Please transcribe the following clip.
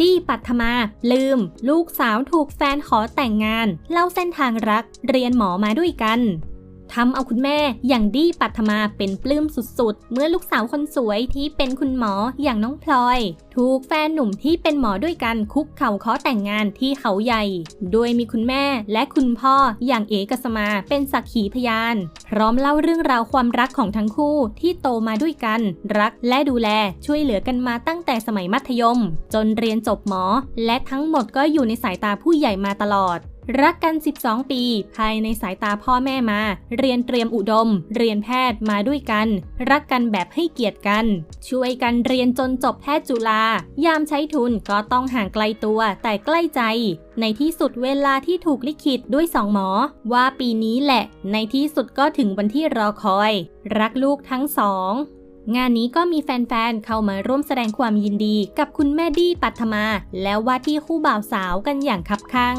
ดีปัทมา ลืม ลูกสาวถูกแฟนขอแต่งงาน เล่าเส้นทางรัก เรียนหมอมาด้วยกัน ทำเอาคุณแม่อย่างดี้ปัทมาเป็นปลื้มสุดๆ เมื่อลูกสาวคนสวยที่เป็นคุณหมออย่างน้องพลอย ถูกแฟนหนุ่มที่เป็นหมอด้วยกันคุกเข่าขอแต่งงานที่เขาใหญ่ โดยมีคุณแม่และคุณพ่ออย่างเอกสมาเป็นสักขีพยาน พร้อมเล่าเรื่องราวความรักของทั้งคู่ที่โตมาด้วยกัน รักและดูแลช่วยเหลือกันมาตั้งแต่สมัยมัธยม จนเรียนจบหมอ และทั้งหมดก็อยู่ในสายตาผู้ใหญ่มาตลอด รักกัน 12 ปี ภายในสายตาพ่อแม่มา เรียนเตรียมอุดม เรียนแพทย์มาด้วยกัน รักกันแบบให้เกียรติกัน ช่วยกันเรียนจนจบแพทย์จุฬายามใช้ทุนก็ต้องห่างไกลตัวแต่ใกล้ใจ ในที่สุดเวลาที่ถูกลิขิตด้วยสองหมอ ว่าปีนี้แหละ ในที่สุดก็ถึงวันที่รอคอย รักลูกทั้งสองงานนี้ก็มีแฟนๆ เข้ามาร่วมแสดงความยินดีกับคุณแม่ดี้ปัทมา แล้วว่าที่คู่บ่าวสาวกันอย่างคับคั่ง